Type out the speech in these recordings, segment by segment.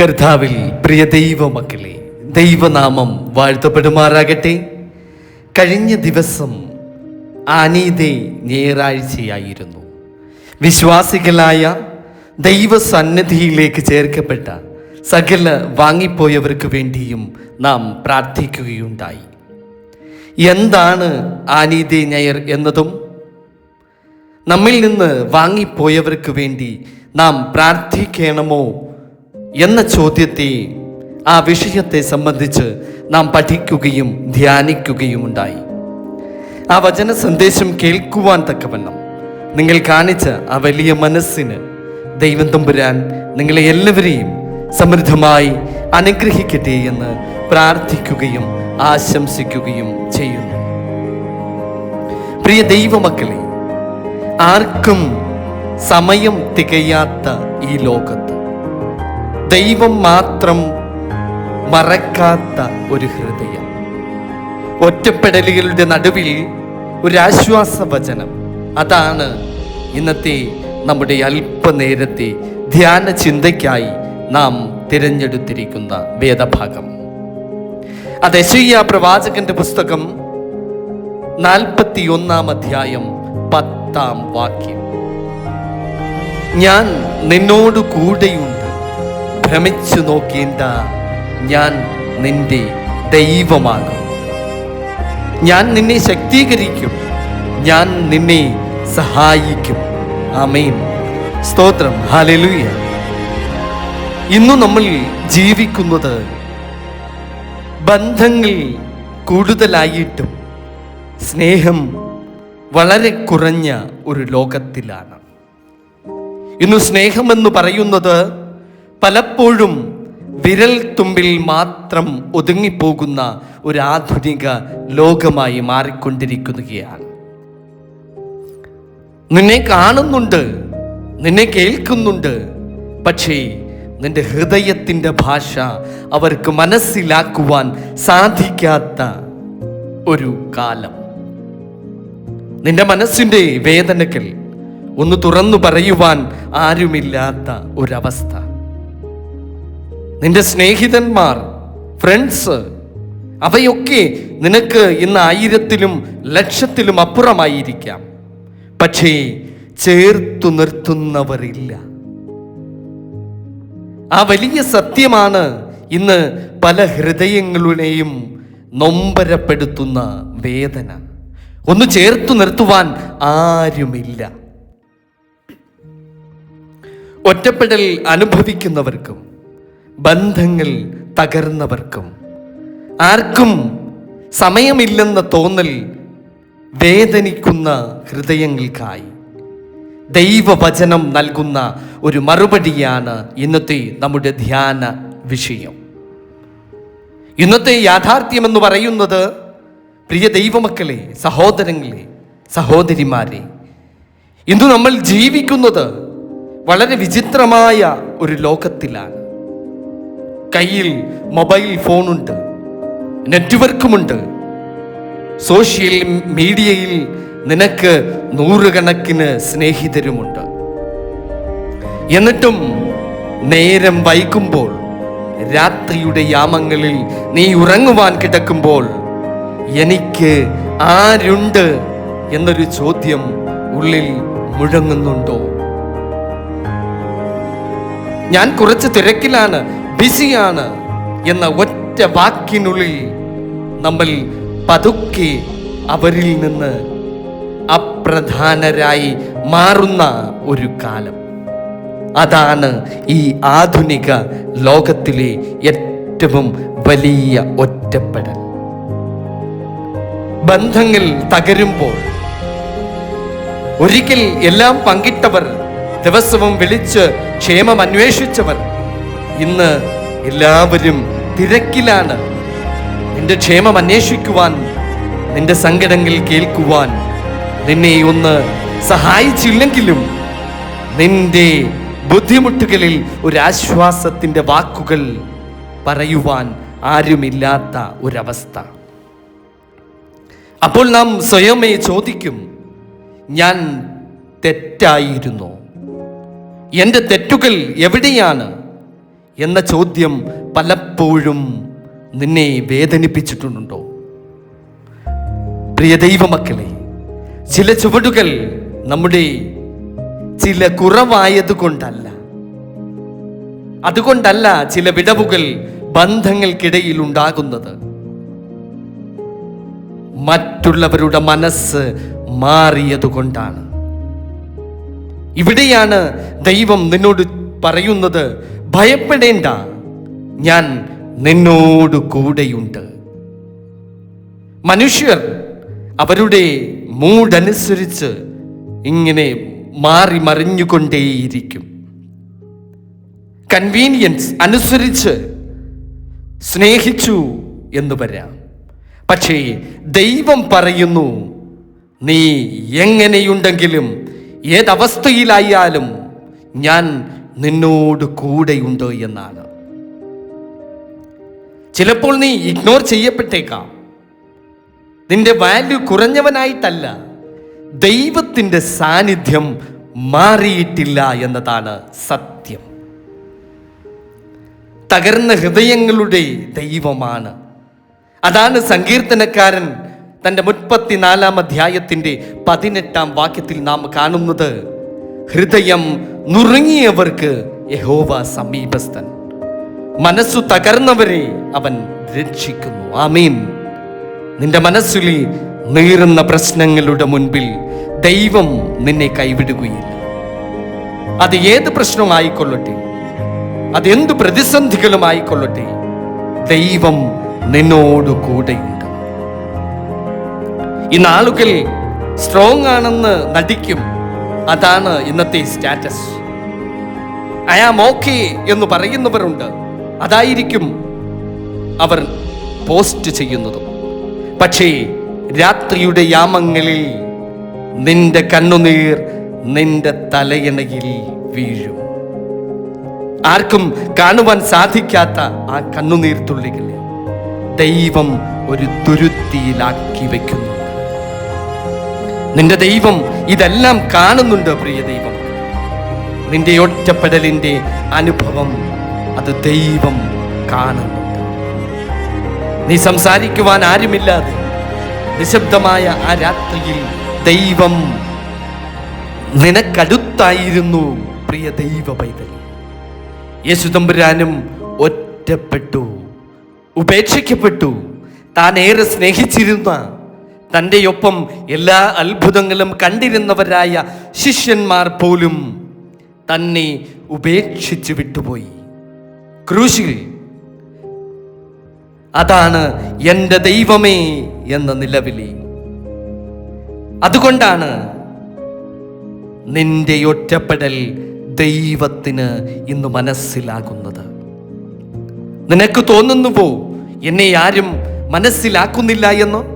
കർത്താവിൽ പ്രിയ ദൈവമക്കളെ ദൈവനാമം വാഴ്ത്തപ്പെടുമാറാകട്ടെ. കഴിഞ്ഞ ദിവസം ആനീതെ ഞായറാഴ്ചയായിരുന്നു. വിശ്വാസികളായ ദൈവസന്നിധിയിലേക്ക് ചേർക്കപ്പെട്ട സകല വാങ്ങിപ്പോയവർക്ക് വേണ്ടിയും നാം പ്രാർത്ഥിക്കുകയുണ്ടായി. എന്താണ് ആനീതേ ഞയർ എന്നതും? നമ്മിൽ നിന്ന് വാങ്ങിപ്പോയവർക്ക് വേണ്ടി നാം പ്രാർത്ഥിക്കണമോ എന്ന ചോദ്യത്തെ ആ വിഷയത്തെ സംബന്ധിച്ച് നാം പഠിക്കുകയും ധ്യാനിക്കുകയും ഉണ്ടായി ആ വചന സന്ദേശം കേൾക്കുവാൻ തക്കവണ്ണം നിങ്ങൾ കാണിച്ച ആ വലിയ മനസ്സിന് ദൈവം തമ്പുരാൻ നിങ്ങളെ എല്ലാവരെയും സമൃദ്ധമായി അനുഗ്രഹിക്കട്ടെ എന്ന് പ്രാർത്ഥിക്കുകയും ആശംസിക്കുകയും ചെയ്യുന്നു. പ്രിയ ദൈവമക്കളെ ആർക്കും സമയം തികയാത്ത ഈ ലോകത്ത് ദൈവം മാത്രം മറക്കാത്ത ഒരു ഹൃദയം. ഒറ്റപ്പെടലുകളുടെ നടുവിൽ ഒരാശ്വാസ വചനം അതാണ് ഇന്നത്തെ നമ്മുടെ അല്പനേരത്തെ ധ്യാന ചിന്തയ്ക്കായി നാം തിരഞ്ഞെടുത്തിരിക്കുന്ന വേദഭാഗം. അത് യശയ്യ പ്രവാചകന്റെ പുസ്തകം നാൽപ്പത്തി ഒന്നാം അധ്യായം പത്താം വാക്യം. ഞാൻ നിന്നോട് കൂടെയുണ്ട് ഭ്രമിച്ചു നോക്കേണ്ട ഞാൻ നിന്റെ ദൈവമാകും. ഞാൻ നിന്നെ ശക്തീകരിക്കും. ഞാൻ നിന്നെ സഹായിക്കും. ആമേൻ. സ്തോത്രം. ഹാലലുയ ഇന്നു നമ്മൾ ജീവിക്കുന്നത് ബന്ധങ്ങൾ കൂടുതലായിട്ടും സ്നേഹം വളരെ കുറഞ്ഞ ഒരു ലോകത്തിലാണ്. ഇന്ന് സ്നേഹമെന്ന് പറയുന്നത് പലപ്പോഴും വിരൽ തുമ്പിൽ മാത്രം ഒതുങ്ങിപ്പോകുന്ന ഒരു ആധുനിക ലോകമായി മാറിക്കൊണ്ടിരിക്കുകയാണ്. നിന്നെ കാണുന്നുണ്ട് നിന്നെ കേൾക്കുന്നുണ്ട് പക്ഷേ നിന്റെ ഹൃദയത്തിന്റെ ഭാഷ അവർക്ക് മനസ്സിലാക്കുവാൻ സാധിക്കാത്ത ഒരു കാലം. നിന്റെ മനസ്സിന്റെ വേദനകൾ ഒന്ന് തുറന്നു പറയുവാൻ ആരുമില്ലാത്ത ഒരവസ്ഥ. നിന്റെ സ്നേഹിതന്മാർ ഫ്രണ്ട്സ് അവയൊക്കെ നിനക്ക് ഇന്ന് ആയിരത്തിലും ലക്ഷത്തിലും അപ്പുറമായിരിക്കാം. പക്ഷേ ചേർത്തു നിർത്തുന്നവരില്ല. ആ വലിയ സത്യമാണ് ഇന്ന് പല ഹൃദയങ്ങളുടെയും നൊമ്പരപ്പെടുത്തുന്ന വേദന. ഒന്ന് ചേർത്തു നിർത്തുവാൻ ആരുമില്ല. ഒറ്റപ്പെടൽ അനുഭവിക്കുന്നവർക്കും ബന്ധങ്ങൾ തകർന്നവർക്കും ആർക്കും സമയമില്ലെന്ന തോന്നൽ വേദനിക്കുന്ന ഹൃദയങ്ങൾക്കായി. ദൈവവചനം നൽകുന്ന ഒരു മറുപടിയാണ് ഇന്നത്തെ നമ്മുടെ ധ്യാന വിഷയം. ഇന്നത്തെ യാഥാർത്ഥ്യമെന്ന് പറയുന്നത് പ്രിയ ദൈവമക്കളെ സഹോദരങ്ങളെ സഹോദരിമാരെ ഇന്ന് നമ്മൾ ജീവിക്കുന്നത് വളരെ വിചിത്രമായ ഒരു ലോകത്തിലാണ്. കയ്യിൽ മൊബൈൽ ഫോണുണ്ട് നെറ്റ്വർക്കുമുണ്ട്. സോഷ്യൽ മീഡിയയിൽ നിനക്ക് നൂറുകണക്കിന് സ്നേഹിതരുമുണ്ട്. എന്നിട്ടും നേരം വൈകുമ്പോൾ രാത്രിയുടെ യാമങ്ങളിൽ നീ ഉറങ്ങുവാൻ കിടക്കുമ്പോൾ എനിക്ക് ആരുണ്ട് എന്നൊരു ചോദ്യം ഉള്ളിൽ മുഴങ്ങുന്നുണ്ടോ? ഞാൻ കുറച്ച് തിരക്കിലാണ് ബിസിയാണ് എന്ന ഒറ്റ വാക്കിനുള്ളിൽ നമ്മൾ പതുക്കെ അവരിൽ നിന്ന് അപ്രധാനരായി മാറുന്ന ഒരു കാലം. അതാണ് ഈ ആധുനിക ലോകത്തിലെ ഏറ്റവും വലിയ ഒറ്റപ്പെടൽ. ബന്ധങ്ങൾ തകരുമ്പോൾ ഒരിക്കൽ എല്ലാം പങ്കിട്ടവർ ദിവസവും വിളിച്ച് ക്ഷേമം അന്വേഷിച്ചവർ ഇന്ന് എല്ലാവരും തിരക്കിലാണ്. നിന്റെ ക്ഷേമം അന്വേഷിക്കുവാൻ നിന്റെ സങ്കടങ്ങൾ കേൾക്കുവാൻ നിന്നെ ഒന്ന് സഹായിച്ചില്ലെങ്കിലും നിന്റെ ബുദ്ധിമുട്ടുകളിൽ ഒരാശ്വാസത്തിന്റെ വാക്കുകൾ പറയുവാൻ ആരുമില്ലാത്ത ഒരവസ്ഥ. അപ്പോൾ നാം സ്വയമേ ചോദിക്കും ഞാൻ തെറ്റായിരുന്നു. എന്റെ തെറ്റുകൾ എവിടെയാണ്? എന്ന ചോദ്യം പലപ്പോഴും നിന്നെ വേദനിപ്പിച്ചിട്ടുണ്ടോ? പ്രിയ ദൈവമക്കളെ ചില ചുവടുകൾ നമ്മുടെ ചില കുറവായത് കൊണ്ടല്ല അതുകൊണ്ടല്ല ചില വിടവുകൾ ബന്ധങ്ങൾക്കിടയിൽ ഉണ്ടാകുന്നത്. മറ്റുള്ളവരുടെ മനസ്സ് മാറിയതുകൊണ്ടാണ്. ഇവിടെയാണ് ദൈവം നിന്നോട് പറയുന്നത് ഭയപ്പെടേണ്ട. ഞാൻ നിന്നോട് കൂടെയുണ്ട്. മനുഷ്യർ അവരുടെ മൂടനുസരിച്ച് ഇങ്ങനെ മാറി മറിഞ്ഞുകൊണ്ടേയിരിക്കും. കൺവീനിയൻസ് അനുസരിച്ച് സ്നേഹിച്ചു എന്ന് വരാം. പക്ഷേ ദൈവം പറയുന്നു നീ എങ്ങനെയുണ്ടെങ്കിലും ഏതവസ്ഥയിലായാലും ഞാൻ നിന്നോട് കൂടെയുണ്ട് എന്നാണ്. ചിലപ്പോൾ നീ ഇഗ്നോർ ചെയ്യപ്പെട്ടേക്കാം. നിന്റെ വാല്യൂ കുറഞ്ഞവനായിട്ടല്ല ദൈവത്തിന്റെ സാന്നിധ്യം മാറിയിട്ടില്ല എന്നതാണ് സത്യം. തകർന്ന ഹൃദയങ്ങളുടെ ദൈവമാണ്. അതാണ് സങ്കീർത്തനക്കാരൻ തന്റെ മുപ്പത്തിനാലാം അധ്യായത്തിന്റെ പതിനെട്ടാം വാക്യത്തിൽ നാം കാണുന്നത്. ഹൃദയം നുറുങ്ങിയവർക്ക് യഹോവ സമീപസ്ഥൻ. മനസ്സു തകർന്നവരെ അവൻ രക്ഷിക്കുന്നു. ആമീൻ. നിന്റെ മനസ്സിലെ നീറുന്ന പ്രശ്നങ്ങളുടെ മുൻപിൽ ദൈവം നിന്നെ കൈവിടുകയില്ല. അത് ഏത് പ്രശ്നമായിക്കൊള്ളട്ടെ അതെന്ത് പ്രതിസന്ധികളും ആയിക്കൊള്ളട്ടെ? ദൈവം നിന്നോട് കൂടെയുണ്ട്. ഈ നാളുകൾ സ്ട്രോങ് ആണെന്ന് നടിക്കും. അതാണ് ഇന്നത്തെ സ്റ്റാറ്റസ്. ഐ ആം ഓക്കെ എന്ന് പറയുന്നവരുണ്ട്. അതായിരിക്കും അവർ പോസ്റ്റ് ചെയ്യുന്നതും. പക്ഷേ രാത്രിയുടെ യാമങ്ങളിൽ നിന്റെ കണ്ണുനീർ നിന്റെ തലയിണയിൽ വീഴും. ആർക്കും കാണുവാൻ സാധിക്കാത്ത ആ കണ്ണുനീർ തുള്ളികളെ ദൈവം ഒരു തുരുത്തിയിലാക്കി വെക്കുന്നുണ്ട് നിന്റെ ദൈവം ഇതെല്ലാം കാണുന്നുണ്ട് പ്രിയ ദൈവം. നിന്റെ ഒറ്റപ്പെടലിന്റെ അനുഭവം അത് ദൈവം കാണുന്നുണ്ട്. നീ സംസാരിക്കുവാൻ ആരുമില്ലാതെ നിശബ്ദമായ ആ രാത്രിയിൽ ദൈവം നിനക്കടുത്തായിരുന്നു പ്രിയ ദൈവ പൈതൽ. യേശുതമ്പുരാനും ഒറ്റപ്പെട്ടു ഉപേക്ഷിക്കപ്പെട്ടു താൻ ഏറെ സ്നേഹിച്ചിരുന്ന തന്റെ ഒപ്പം എല്ലാ അത്ഭുതങ്ങളും കണ്ടിരുന്നവരായ ശിഷ്യന്മാർ പോലും തന്നെ ഉപേക്ഷിച്ചു വിട്ടുപോയി. ക്രൂശിൽ. അതാണ് എന്റെ ദൈവമേ എന്ന നിലവിളി. അതുകൊണ്ടാണ് നിന്റെ ഒറ്റപ്പെടൽ ദൈവത്തിന് ഇന്ന് മനസ്സിലാകുന്നത്. നിനക്ക് തോന്നുന്നുവോ എന്നെ ആരും മനസ്സിലാക്കുന്നില്ല എന്ന്?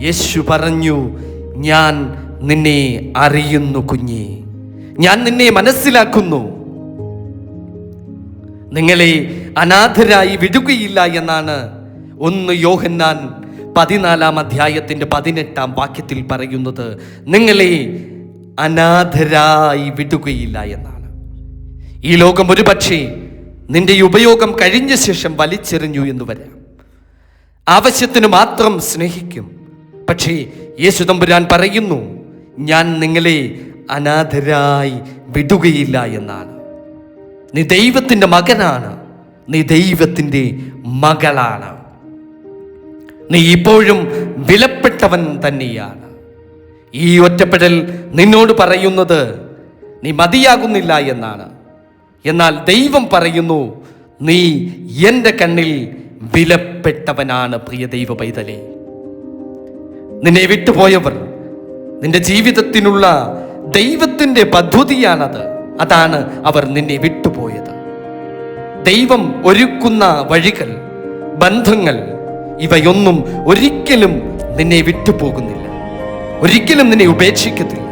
യേശു പറഞ്ഞു ഞാൻ നിന്നെ അറിയുന്നു കുഞ്ഞി. ഞാൻ നിന്നെ മനസ്സിലാക്കുന്നു. നിങ്ങളെ അനാഥരായി വിടുകയില്ല എന്നാണ് ഒന്ന് യോഹന്നാൻ പതിനാലാം അധ്യായത്തിന്റെ പതിനെട്ടാം വാക്യത്തിൽ പറയുന്നത്. നിങ്ങളെ അനാഥരായി വിടുകയില്ല എന്നാണ്. ഈ ലോകം ഒരുപക്ഷെ നിന്റെ ഉപയോഗം കഴിഞ്ഞ ശേഷം വലിച്ചെറിഞ്ഞു എന്ന് വരാം. ആവശ്യത്തിന് മാത്രം സ്നേഹിക്കും. പക്ഷേ യേശു തമ്പുരാൻ പറയുന്നു ഞാൻ നിങ്ങളെ അനാഥരായി വിടുകയില്ല എന്നാണ്. നീ ദൈവത്തിന്റെ മകനാണ്. നീ ദൈവത്തിന്റെ മകളാണ്. നീ ഇപ്പോഴും വിലപ്പെട്ടവൻ തന്നെയാണ്. ഈ ഒറ്റപ്പെടൽ നിന്നോട് പറയുന്നത് നീ മതിയാകുന്നില്ല എന്നാണ്. എന്നാൽ ദൈവം പറയുന്നു നീ എന്റെ കണ്ണിൽ വിലപ്പെട്ടവനാണ് പ്രിയ ദൈവ പൈതലേ നിന്നെ വിട്ടുപോയവർ. നിന്റെ ജീവിതത്തിനുള്ള ദൈവത്തിന്റെ പദ്ധതിയാണത്. അതാണ് അവർ നിന്നെ വിട്ടുപോയത്. ദൈവം ഒരുക്കുന്ന വഴികൾ ബന്ധങ്ങൾ ഇവയൊന്നും ഒരിക്കലും നിന്നെ വിട്ടുപോകുന്നില്ല. ഒരിക്കലും നിന്നെ ഉപേക്ഷിക്കത്തില്ല.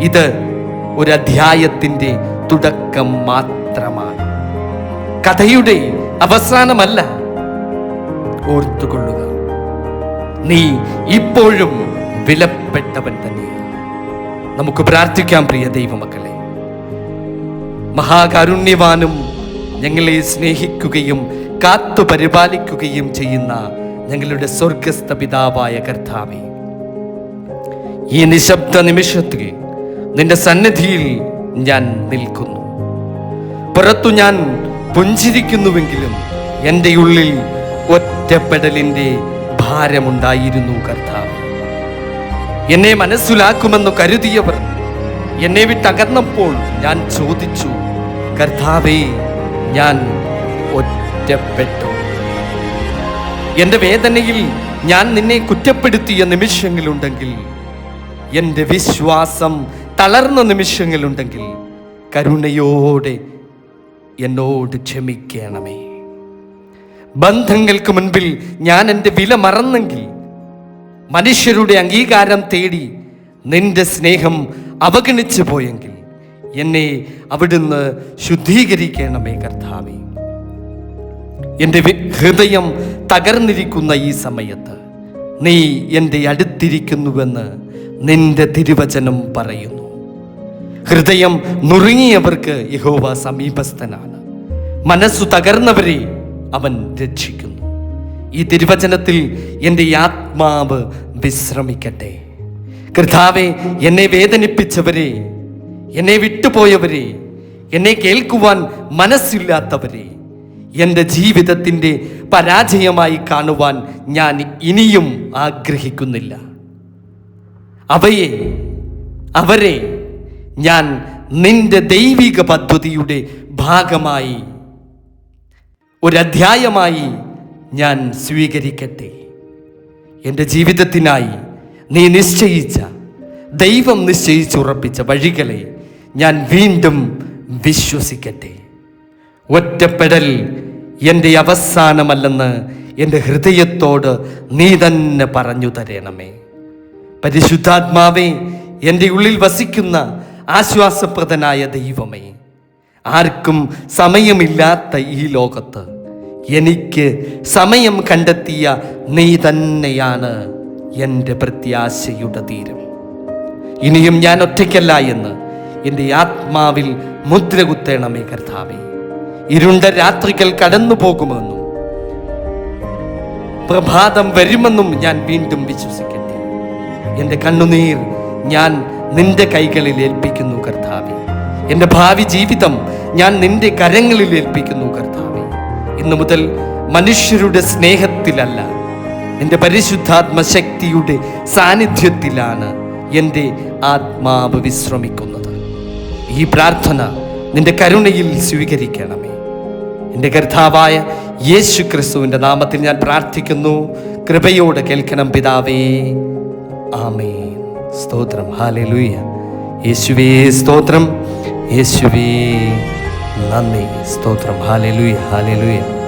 ഇത് ഒരു തുടക്കം മാത്രമാണ്. കഥയുടെ അവസാനമല്ല. ഓർത്തുകൊള്ളുക. നീ ഇപ്പോഴും വിലപ്പെട്ടവൻ തന്നെ. നമുക്ക് പ്രാർത്ഥിക്കാം പ്രിയ ദൈവമക്കളെ. മഹാകാരുണ്യവാനും ഞങ്ങളെ സ്നേഹിക്കുകയും കാത്തു പരിപാലിക്കുകയും ചെയ്യുന്ന ഞങ്ങളുടെ സ്വർഗസ്ഥ പിതാവായ കർത്താവേ ഈ നിശബ്ദ നിമിഷത്തിൽ നിന്റെ സന്നിധിയിൽ ഞാൻ നിൽക്കുന്നു. പുറത്തു ഞാൻ പുഞ്ചിരിക്കുന്നുവെങ്കിലും എന്റെ ഉള്ളിൽ ഒറ്റപ്പെടലിന്റെ ഭാരമുണ്ടായിരുന്നു കർത്താവ്. എന്നെ മനസ്സിലാക്കുമെന്ന് കരുതിയവർ എന്നെ വിട്ടകന്നപ്പോൾ ഞാൻ ചോദിച്ചു കർത്താവേ ഞാൻ ഒറ്റപ്പെട്ടു. എന്റെ വേദനയിൽ ഞാൻ നിന്നെ കുറ്റപ്പെടുത്തിയ നിമിഷങ്ങളുണ്ടെങ്കിൽ എന്റെ വിശ്വാസം തളർന്ന നിമിഷങ്ങളുണ്ടെങ്കിൽ കരുണയോടെ എന്നോട് ക്ഷമിക്കണമേ. ബന്ധങ്ങൾക്ക് മുൻപിൽ ഞാൻ എന്റെ വില മറന്നെങ്കിൽ മനുഷ്യരുടെ അംഗീകാരം തേടി നിന്റെ സ്നേഹം അവഗണിച്ചു പോയെങ്കിൽ എന്നെ അവിടുന്ന് ശുദ്ധീകരിക്കണമേ കർത്താവേ. എന്റെ ഹൃദയം തകർന്നിരിക്കുന്ന ഈ സമയത്ത് നീ എന്റെ അടുത്തിരിക്കുന്നുവെന്ന് നിന്റെ തിരുവചനം പറയുന്നു. ഹൃദയം നുറുങ്ങിയവർക്ക് യഹോവ സമീപസ്ഥനാണ്. മനസ്സു തകർന്നവരെ അവൻ രക്ഷിക്കുന്നു. ഈ തിരുവചനത്തിൽ എന്റെ ആത്മാവ് വിശ്രമിക്കട്ടെ. കർത്താവെ എന്നെ വേദനിപ്പിച്ചവരെ എന്നെ വിട്ടുപോയവരെ എന്നെ കേൾക്കുവാൻ മനസ്സില്ലാത്തവരെ എന്റെ ജീവിതത്തിന്റെ പരാജയമായി കാണുവാൻ ഞാൻ ഇനിയും ആഗ്രഹിക്കുന്നില്ല. അവയെ അവരെ ഞാൻ നിന്റെ ദൈവിക പദ്ധതിയുടെ ഭാഗമായി ഒരധ്യായമായി ഞാൻ സ്വീകരിക്കട്ടെ. എന്റെ ജീവിതത്തിനായി നീ നിശ്ചയിച്ച ദൈവം നിശ്ചയിച്ചുറപ്പിച്ച വഴികളെ ഞാൻ വീണ്ടും വിശ്വസിക്കട്ടെ. ഒറ്റപ്പെടൽ എന്റെ അവസാനമല്ലെന്ന് എന്റെ ഹൃദയത്തോട് നീ തന്നെ പറഞ്ഞു തരണമേ. പരിശുദ്ധാത്മാവേ എന്റെ ഉള്ളിൽ വസിക്കുന്ന ആശ്വാസപ്രദനായ ദൈവമേ ആർക്കും സമയമില്ലാത്ത ഈ ലോകത്ത് എനിക്ക് സമയം കണ്ടെത്തിയ നീ തന്നെയാണ് എന്റെ പ്രത്യാശയുടെ തീരം. ഇനിയും ഞാൻ ഒറ്റയ്ക്കല്ല എന്ന് എന്റെ ആത്മാവിൽ മുദ്ര കുത്തേണമേ കർത്താവേ. ഇരുണ്ട രാത്രികൾ കടന്നു പോകുമെന്നും പ്രഭാതം വരുമെന്നും ഞാൻ വീണ്ടും വിശ്വസിക്കട്ടെ. എന്റെ കണ്ണുനീർ ഞാൻ നിന്റെ കൈകളിൽ ഏൽപ്പിക്കുന്നു കർത്താവെ. എന്റെ ഭാവി ജീവിതം ഞാൻ നിന്റെ കരങ്ങളിൽ ഏൽപ്പിക്കുന്നു കർത്താവെ. ഇന്നു മുതൽ മനുഷ്യരുടെ സ്നേഹത്തിലല്ല എന്റെ പരിശുദ്ധാത്മ ശക്തിയുടെ സാന്നിധ്യത്തിലാണ് എന്റെ ആത്മാവ് വിശ്രമിക്കുന്നത്. ഈ പ്രാർത്ഥന നിന്റെ കരുണയിൽ സ്വീകരിക്കണമേ. എന്റെ കർത്താവായ യേശു ക്രിസ്തുവിന്റെ നാമത്തിൽ ഞാൻ പ്രാർത്ഥിക്കുന്നു. കൃപയോടെ കേൾക്കണം പിതാവേ. ആമേ സ്തോത്രം. ഹാലേ ലൂയ യേശുവേ സ്തോത്രം. യേശുവേ. നന്ദി സ്തോത്രം. Hallelujah hallelujah